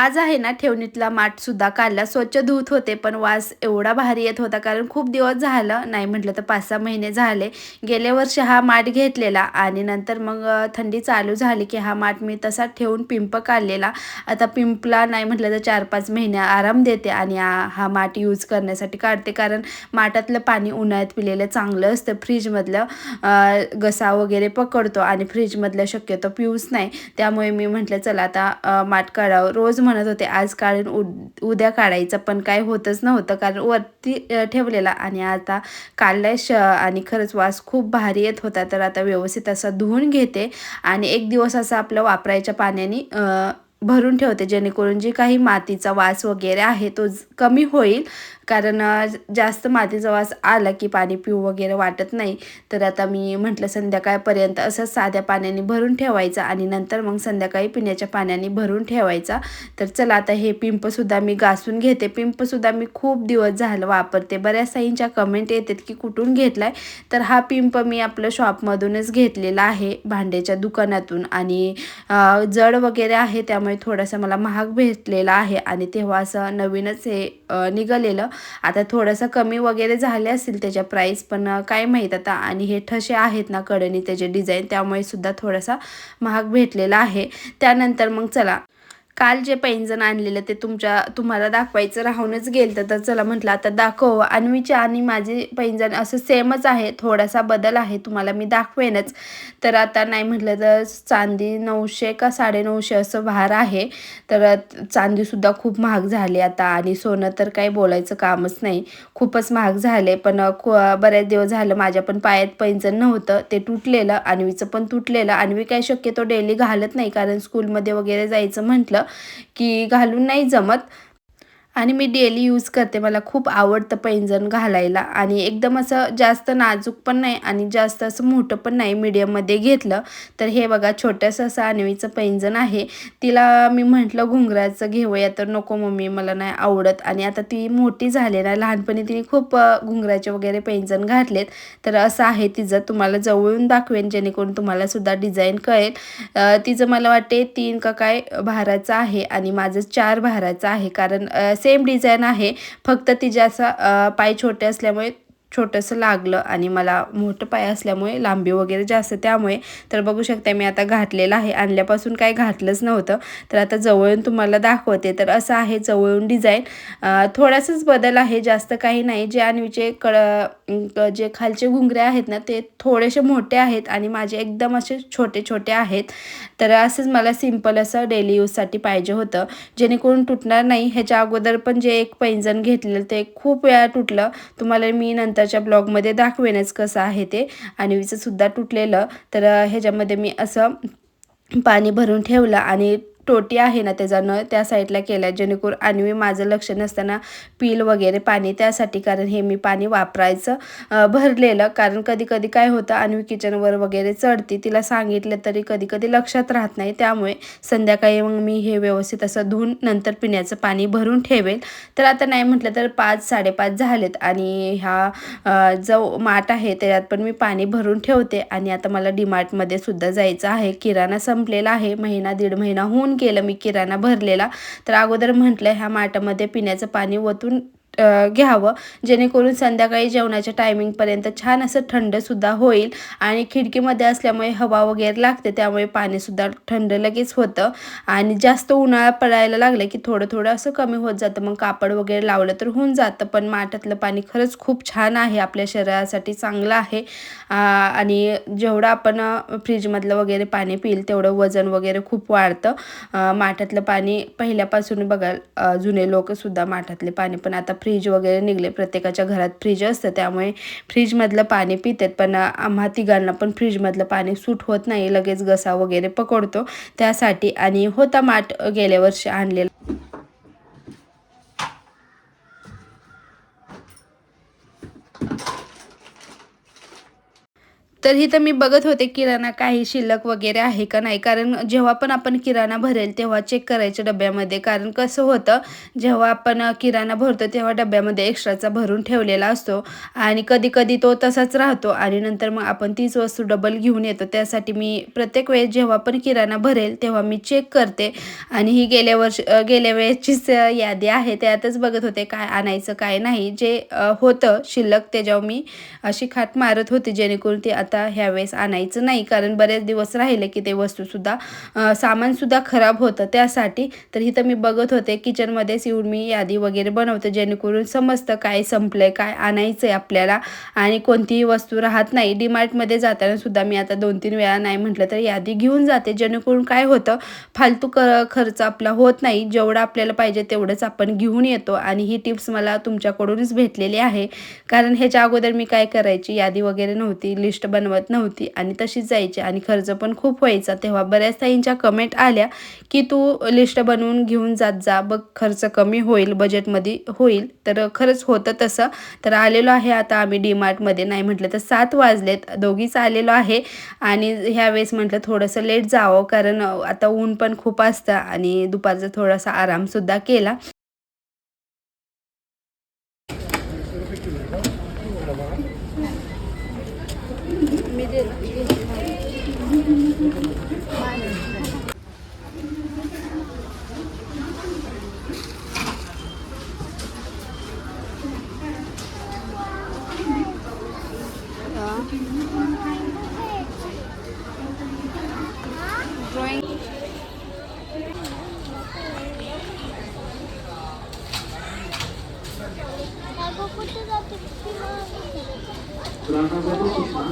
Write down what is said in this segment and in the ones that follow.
आज आहे ना ठेवणीतला माठसुद्धा काढला. स्वच्छ धुत होते पण वास एवढा भारी येत होता कारण खूप दिवस झालं नाही म्हटलं तर पाच सहा महिने झाले. गेल्या वर्षी हा माठ घेतलेला आणि नंतर मग थंडी चालू झाली की हा माठ मी तसा ठेवून पिंप काढलेला. आता पिंपला नाही म्हटलं तर चार पाच महिने आराम देते आणि हा माठ यूज करण्यासाठी काढते कारण माठातलं पाणी उन्हाळ्यात पिलेलं चांगलं असतं. फ्रीजमधलं घसा वगैरे पकडतो आणि फ्रीजमधलं शक्यतो पिऊच नाही. त्यामुळे मी म्हटलं चला आता माठ काढावं. रोज म्हणत होते आज काढून उद उद्या काढायचं पण काय होतच नव्हतं कारण वरती ठेवलेला आणि आता काढलाय श आणि खरंच वास खूप भारी येत होता तर आता व्यवस्थित असा धुवून घेते आणि एक दिवस असं आपलं वापरायच्या पाण्याने भरून ठेवते जेणेकरून जी काही मातीचा वास वगैरे आहे तो कमी होईल कारण जास्त मातीचा वास आला की पाणी पिऊ वगैरे वाटत नाही. तर आता मी म्हटलं संध्याकाळपर्यंत असं साध्या पाण्याने भरून ठेवायचा आणि नंतर मग संध्याकाळी पिण्याच्या पाण्याने भरून ठेवायचा. तर चला आता हे पिंपसुद्धा मी घासून घेते. पिंपसुद्धा मी खूप दिवस झालं वापरते. बऱ्याच साईंच्या कमेंट येतात की कुठून घेतलाय? तर हा पिंप मी आपलं शॉपमधूनच घेतलेला आहे भांड्याच्या दुकानातून. आणि जड वगैरे आहे त्यामुळे थोडासा मला महाग भेटलेला आहे. आणि तेव्हा असं नवीनच हे निघालेलं. आता थोडंसं कमी वगैरे झाले असतील त्याच्या प्राईस पण काय माहीत आता. आणि हे ठसे आहेत ना कडनी त्याचे डिझाईन त्यामुळे सुद्धा थोडासा महाग भेटलेला आहे. त्यानंतर मग चला. काल जे पैंजण आणलेलं ते तुमच्या तुम्हाला दाखवायचं राहूनच गेलं तर चला म्हटलं आता दाखव. अन्वीचे आणि माझे पैंजण असं सेमच आहे थोडासा बदल आहे तुम्हाला मी दाखवेनच. तर आता नाही म्हटलं तर चांदी नऊशे का साडेनऊशे असं भार आहे. तर चांदीसुद्धा खूप महाग झाली आता आणि सोनं तर काही बोलायचं कामच नाही. खूपच महाग झाले पण बऱ्याच दिवस झालं माझ्या पण पायात पैंजण नव्हतं ते तुटलेलं अन्वीचं पण तुटलेलं. अन्वी काय शक्यतो डेली घालत नाही कारण स्कूलमध्ये वगैरे जायचं म्हटलं की घालून नाही जमत. आणि मी डेली यूज करते. मला खूप आवडतं पैंजण घालायला. आणि एकदम असं जास्त नाजूक पण नाही आणि जास्त असं मोठं पण नाही मीडियममध्ये घेतलं. तर हे बघा छोटंसं असं आणवीचं पैंजण आहे. तिला मी म्हटलं घुंगराचं घेऊया तर नको मम्मी मला नाही आवडत. आणि आता ती मोठी झाली ना लहानपणी तिने खूप घुंगराचे वगैरे पैंजण घातलेत. तर असं आहे तिचं. तुम्हाला जवळून दाखवेन जेणेकरून तुम्हाला सुद्धा डिझाईन कळेल. तिचं मला वाटते तीन का काय भाराचं आहे आणि माझं चार भाराचं आहे. कारण सेम डिझाईन आहे. फक्त तिच्याचा पाय छोटे असल्यामुळे छोटंसं लागलं आणि मला मोठं पाय असल्यामुळे लांबी वगैरे जास्त त्यामुळे. तर बघू शकता मी आता घातलेलं आहे. आणल्यापासून काही घातलंच नव्हतं. तर आता जवळून तुम्हाला दाखवते. तर असं आहे जवळून डिझाईन. थोडासाच बदल आहे. जास्त काही नाही. जे आणवीचे कळ जे खालचे घुंगरे आहेत ना ते थोडेसे मोठे आहेत आणि माझे एकदम असे छोटे छोटे आहेत. तर असंच मला सिंपल असं डेली यूजसाठी पाहिजे होतं. जेणेकरून तुटणार नाही. ह्याच्या अगोदर पण जे एक पैंजण घेतलेलं ते खूप वेळा तुटलं. तुम्हाला मी नंतरच्या ब्लॉगमध्ये दाखवेनच कसं आहे ते. आणि विचं सुद्धा तुटलेलं. तर ह्याच्यामध्ये मी असं पाणी भरून ठेवलं आणि टोटी आहे ना त्याचा नळ त्या साईडला केला जेणेकरून अन्वी माझं लक्ष नसताना पील वगैरे पाणी त्यासाठी कारण हे मी पाणी वापरायचं भरलेलं. कारण कधी कधी काय होतं आणि किचनवर वगैरे चढते तिला सांगितलं तरी कधी कधी लक्षात राहत नाही. त्यामुळे संध्याकाळी मग मी हे व्यवस्थित असं धुवून नंतर पिण्याचं पाणी भरून ठेवेल. तर आता नाही म्हटलं तर पाच साडेपाच झालेत. आणि ह्या जो माठ आहे त्याच्यात पण मी पाणी भरून ठेवते. आणि आता मला डीमार्टमध्ये सुद्धा जायचं आहे. किराणा संपलेला आहे. महिना दीड महिना होऊन केलं मी किराणा भरलेला. तर अगोदर म्हटलं ह्या माठामध्ये पिण्याचं पाणी ओतून घ्यावं. जेणेकरून संध्याकाळी जेवणाच्या टायमिंगपर्यंत छान असं थंडसुद्धा होईल आणि खिडकीमध्ये असल्यामुळे हवा वगैरे लागते त्यामुळे पाणीसुद्धा थंड लगेच होतं. आणि जास्त उन्हाळा पडायला लागलं की थोडं थोडं असं कमी होत जातं. मग कापड वगैरे लावलं तर होऊन जातं. पण माठातलं पाणी खरंच खूप छान आहे. आपल्या शरीरासाठी चांगलं आहे. आणि जेवढं आपण फ्रीजमधलं वगैरे पाणी पिईल तेवढं वजन वगैरे खूप वाढतं. माठातलं पाणी पहिल्यापासून बघाल जुने लोकसुद्धा माठातले पाणी पण आता फ्रीज फ्रीज वगैरे निघले. प्रत्येकाच्या घरात फ्रीज असतं. त्यामुळे फ्रीजमधलं पाणी पितात. पण आम्हा तिघांना पण फ्रीजमधलं पाणी सूट होत नाही. लगेच घसा वगैरे पकडतो. त्यासाठी आणि होता माठ गेल्या वर्षी आणलेला. तर इथं मी बघत होते किराणा काही शिल्लक वगैरे आहे का नाही. कारण जेव्हा पण आपण किराणा भरेल तेव्हा चेक करायचं डब्यामध्ये. कारण कसं होतं जेव्हा आपण किराणा भरतो तेव्हा डब्यामध्ये एक्स्ट्राचा भरून ठेवलेला असतो. आणि कधी कधी तो तसाच राहतो. आणि नंतर मग आपण तीच वस्तू डबल घेऊन येतो. त्यासाठी मी प्रत्येक वेळेस जेव्हा पण किराणा भरेल तेव्हा मी चेक करते. आणि ही गेल्या वर्ष गेल्या वेळेसचीच यादी आहे. त्यातच बघत होते काय आणायचं काय नाही. जे होतं शिल्लक त्याच्यावर मी अशी खाट मारत होती. जेणेकरून ते आता ह्यावेळेस आणायचं नाही. कारण बरेच दिवस राहिले की ते वस्तूसुद्धा सामानसुद्धा खराब होतं. त्यासाठी तर इथं मी बघत होते किचनमध्येच येऊन मी यादी वगैरे बनवते. जेणेकरून समजतं काय संपलं आहे काय आणायचं आहे आपल्याला. आणि कोणतीही वस्तू राहत नाही. डीमार्टमध्ये जाताना सुद्धा मी आता दोन तीन वेळा नाही म्हटलं तर यादी घेऊन जाते. जेणेकरून काय होतं फालतू क खर्च आपला होत नाही. जेवढं आपल्याला पाहिजे तेवढंच आपण घेऊन येतो. आणि ही टिप्स मला तुमच्याकडूनच भेटलेली आहे. कारण ह्याच्या अगोदर मी काय करायची? यादी वगैरे नव्हती. लिस्ट बनवत नव्हती आणि तशीच जायची. आणि खर्च पण खूप व्हायचा. तेव्हा बऱ्याच ताईंच्या कमेंट आल्या की तू लिस्ट बनवून घेऊन जात जा. बघ खर्च कमी होईल बजेटमध्ये होईल. तर खरंच होतं तसं. तर आलेलो आहे आता आम्ही डीमार्टमध्ये नाही म्हटलं तर सात वाजलेत. दोघीच आलेलो आहे. आणि ह्यावेळेस म्हटलं थोडंसं लेट जावं. कारण आता ऊन पण खूप असतं आणि दुपारचा थोडासा आरामसुद्धा केला. अगं कुठे जाते ग्राहकांसाठी सूचना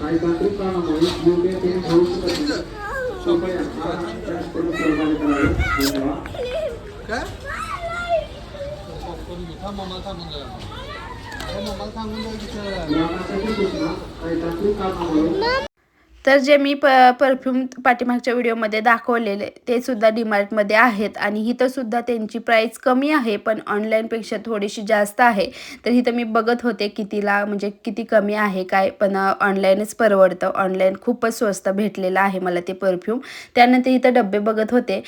काही तांत्रिक कारणामुळे योग्य ते होऊ शकत नाही कृपया हा जास्त करून सहकार्य करावे धन्यवाद काय तर जे मी प परफ्यूम पाठीमागच्या व्हिडिओमध्ये दाखवलेले ते सुद्धा डीमार्टमध्ये आहेत. आणि इथं सुद्धा त्यांची प्राईस कमी आहे पण ऑनलाईनपेक्षा थोडीशी जास्त आहे. तर इथं मी बघत होते कितीला म्हणजे किती कमी आहे काय पण ऑनलाईनच परवडतं. ऑनलाईन खूपच स्वस्त भेटलेलं आहे मला ते परफ्यूम त्यानंतर इथं डबे बघत होते.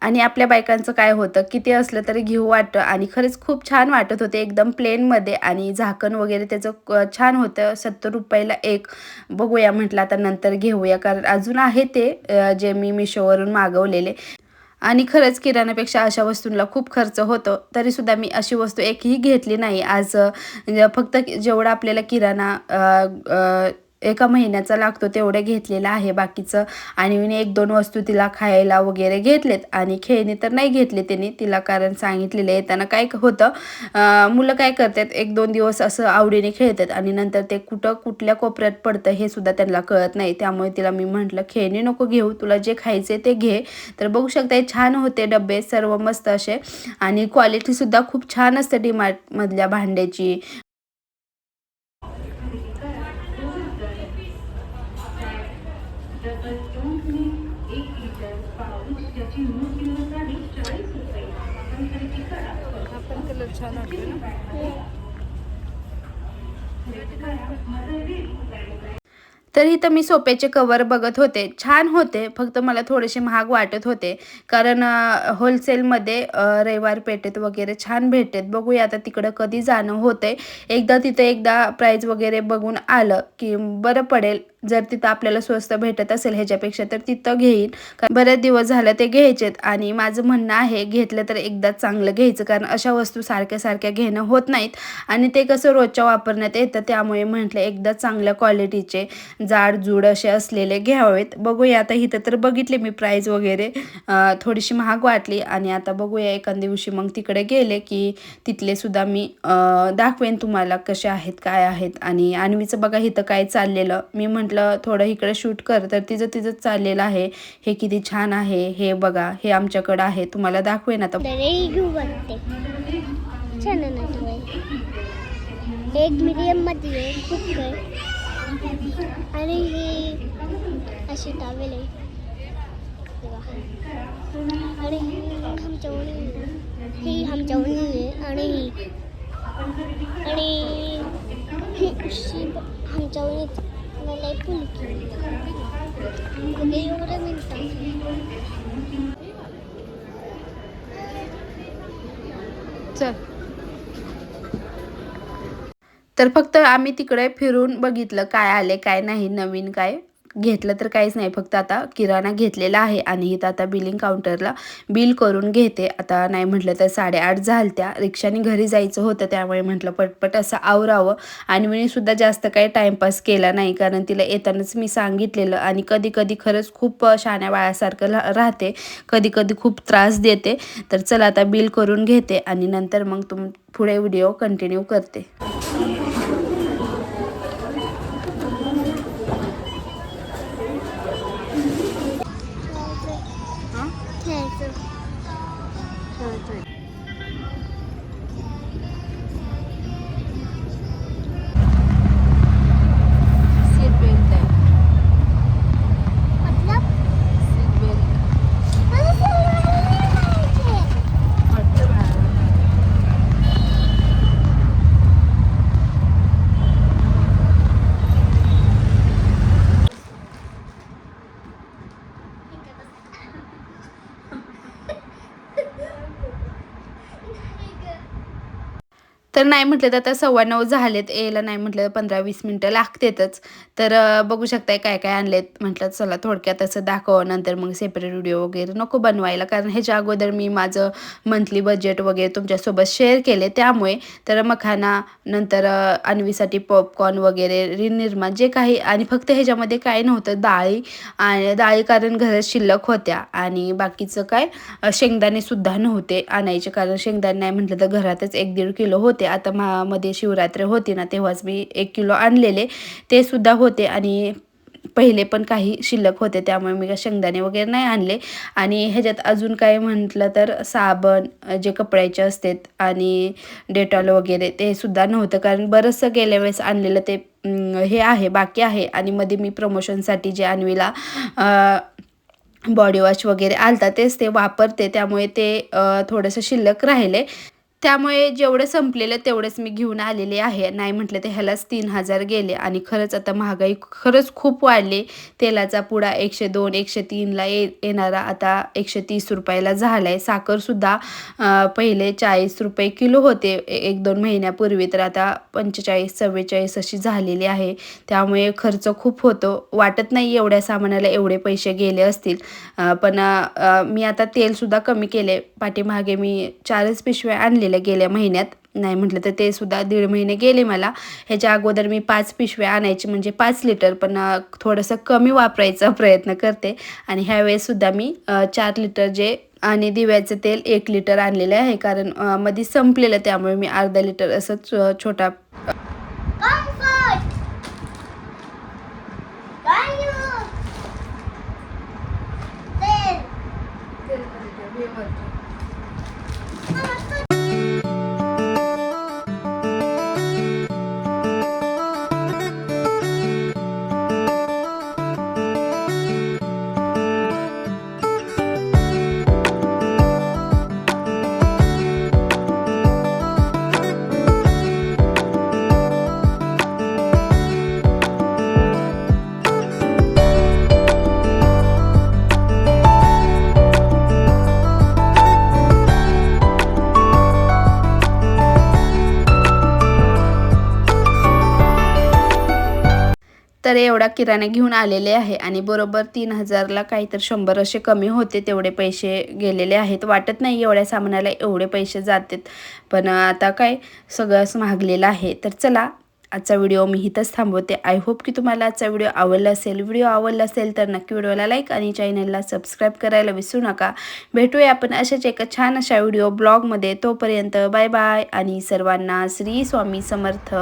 आणि आपल्या बायकांचं काय होतं किती असलं तरी घेऊ वाटतं आणि खरंच खूप छान वाटत होते. एकदम प्लेनमध्ये आणि झाकण वगैरे त्याचं क- छान होतं. सत्तर रुपयाला एक बघूया म्हटलं आता नंतर घेऊया. कारण अजून आहे ते जे मी मिशोवरून मागवलेले. आणि खरंच किराण्यापेक्षा अशा वस्तूंना खूप खर्च होतो. तरीसुद्धा मी अशी वस्तू एकही घेतली नाही. आज फक्त जेवढा आपल्याला किराणा एका महिन्याचा लागतो तेवढे घेतलेलं आहे बाकीचं. आणि मी एक दोन वस्तू तिला खायला वगैरे घेतलेत आणि खेळणे तर नाही घेतले त्यांनी तिला कारण सांगितलेलं येताना काय होतं अं, मुलं काय करतात एक दोन दिवस असं आवडीने खेळतात आणि नंतर ते कुठं कुठल्या कोपऱ्यात पडतं हे सुद्धा त्यांना कळत नाही. त्यामुळे तिला मी म्हटलं खेळणे नको घेऊ तुला जे खायचे ते घे. तर बघू शकता छान होते डबे सर्व मस्त असे. आणि क्वालिटीसुद्धा खूप छान असते डीमार्टमधल्या भांड्याची. तर इथं मी सोप्याचे कवर बघत होते. छान होते. फक्त मला थोडेसे महाग वाटत होते. कारण होलसेलमध्ये रविवार पेठेत वगैरे छान भेटेत बघूया आता तिकडं कधी जाणं होते एकदा तिथं एकदा प्राईज वगैरे बघून आलं की बरं पडेल. जर तिथं आपल्याला स्वस्त भेटत असेल ह्याच्यापेक्षा तर तिथं घेईन. कारण बरेच दिवस झालं ते घ्यायचेत आणि माझं म्हणणं आहे घेतलं तर एकदा चांगलं घ्यायचं कारण अशा वस्तू सारख्या सारख्या घेणं होत नाहीत. आणि ते कसं रोजच्या वापरण्यात येतं त्यामुळे म्हटलं एकदा चांगल्या क्वालिटीचे जाड जुड असे असलेले घ्यावेत. बघूया आता इथं तर बघितले मी प्राईज वगैरे. थोडीशी महाग वाटली आणि आता बघूया एका दिवशी मग तिकडे गेले की तिथले सुद्धा मी दाखवेन तुम्हाला कसे आहेत काय आहेत. आणि अन्वीचं बघा इथं काय चाललेलं. मी म्हण म्हटलं थोडं इकडे शूट कर. तर तिचं तिचं चाललेलं आहे. हे किती छान आहे. हे बघा हे आमच्याकडं आहे. तुम्हाला दाखवेन आता. एक मिडियममध्ये खूप आणि हे असे टावेल आहे. आणि आमच्या ओळी ही आमच्या ओळी आहे. आणि ही. आणि ही अशी आमच्या ओळीत मला फुलकी एवढं मिळतं चल. तर फक्त आम्ही तिकडे फिरून बघितलं काय आले काय नाही नवीन काय. घेतलं तर काहीच नाही. फक्त आता किराणा घेतलेला आहे आणि इथं आता बिलिंग काउंटरला बिल करून घेते. आता नाही म्हटलं तर साडेआठ झालत्या. रिक्षाने घरी जायचं होतं त्यामुळे म्हटलं पटपट असं आवरावं. आणि मी सुद्धा जास्त काही टाईमपास केला नाही. कारण तिला येतानाच मी सांगितलेलं आणि कधी कधी खरंच खूप शाण्या बाळासारखं रा- राहते. कधी कधी खूप त्रास देते. तर चला आता बिल करून घेते आणि नंतर मग तुम पुढे व्हिडिओ कंटिन्यू करते. तर नाही म्हटलं तर आता सव्वा नऊ झालेत. यायला नाही म्हटलं तर पंधरा वीस मिनटं लागतेतच. तर बघू शकताय काय काय आणलेत. म्हटलं चला थोडक्यात असं दाखवा नंतर मग सेपरेट व्हिडिओ वगैरे नको बनवायला. कारण ह्याच्या अगोदर मी माझं मंथली बजेट वगैरे तुमच्यासोबत शेअर केले. त्यामुळे तर मखाना नंतर अं, अन्वीसाठी पॉपकॉर्न वगैरे रिनिर्मा जे काही आणि फक्त ह्याच्यामध्ये काय नव्हतं डाळी आणि डाळी कारण घरात शिल्लक होत्या. आणि बाकीचं काय शेंगदाणेसुद्धा नव्हते आणायचे. कारण शेंगदाणे नाही म्हटलं तर घरातच एक दीड किलो होते आता मा मध्ये शिवरात्र होती ना तेव्हाच मी एक किलो आणलेले. ते सुद्धा होते आणि पहिले पण काही शिल्लक होते त्यामुळे मी काय शेंगदाणे वगैरे नाही आणले. आणि ह्याच्यात अजून काय म्हटलं तर साबण जे कपड्याचे असतात आणि डेटॉल वगैरे ते सुद्धा नव्हतं. कारण बरंचसं गेल्या वेळेस आणलेलं ते हे आहे बाकी आहे. आणि मध्ये मी प्रमोशनसाठी जे आणवीला बॉडीवॉश बॉडी वॉश वगैरे आलता तेच ते वापरते. त्यामुळे ते थोडंसं शिल्लक राहिले. त्यामुळे जेवढं संपलेलं तेवढंच मी घेऊन आलेले आहे. नाही म्हटलं तर ह्यालाच तीन हजार गेले आणि खरंच आता महागाई खरंच खूप वाढली. तेलाचा पुडा एकशे दोन एकशे तीनला ये येणारा आता एकशे तीस रुपयाला झाला आहे साखरसुद्धा पहिले चाळीस रुपये किलो होते. एक दोन महिन्यापूर्वी तर आता पंचेचाळीस चव्वेचाळीस अशी झालेली आहे. त्यामुळे खर्च खूप होतो. वाटत नाही एवढ्या सामानाला एवढे पैसे गेले असतील. पण मी आता तेलसुद्धा कमी केले. पाठीमागे मी चारच पिशव्या आणले आणलेल्या गेल्या महिन्यात. नाही म्हटलं तर ते सुद्धा दीड महिने गेले मला. ह्याच्या अगोदर मी पाच पिशव्या आणायची म्हणजे पाच लिटर पण थोडंसं कमी वापरायचा प्रयत्न करते. आणि ह्यावेळेससुद्धा मी चार लिटर जे आणि दिव्याचं तेल एक लिटर आणलेलं आहे. कारण मध्ये संपलेलं त्यामुळे मी अर्धा लिटर असंच छोटा तर एवढा किराणा घेऊन आलेले आहे आणि बरोबर तीन हजारला काहीतरी शंभर असे कमी होते तेवढे पैसे गेलेले आहेत. वाटत नाही एवढ्या सामानाला एवढे पैसे जातात. पण आता काय सगळंच महागलेलं आहे. तर चला आजचा व्हिडिओ मी इथंच थांबवते. आय होप की तुम्हाला आजचा व्हिडिओ आवडला असेल. व्हिडिओ आवडला असेल तर नक्की व्हिडिओला लाईक आणि चॅनलला सबस्क्राईब करायला विसरू नका. भेटूया आपण अशाच एका छान अशा व्हिडिओ ब्लॉगमध्ये. तोपर्यंत बाय बाय आणि सर्वांना श्री स्वामी समर्थ.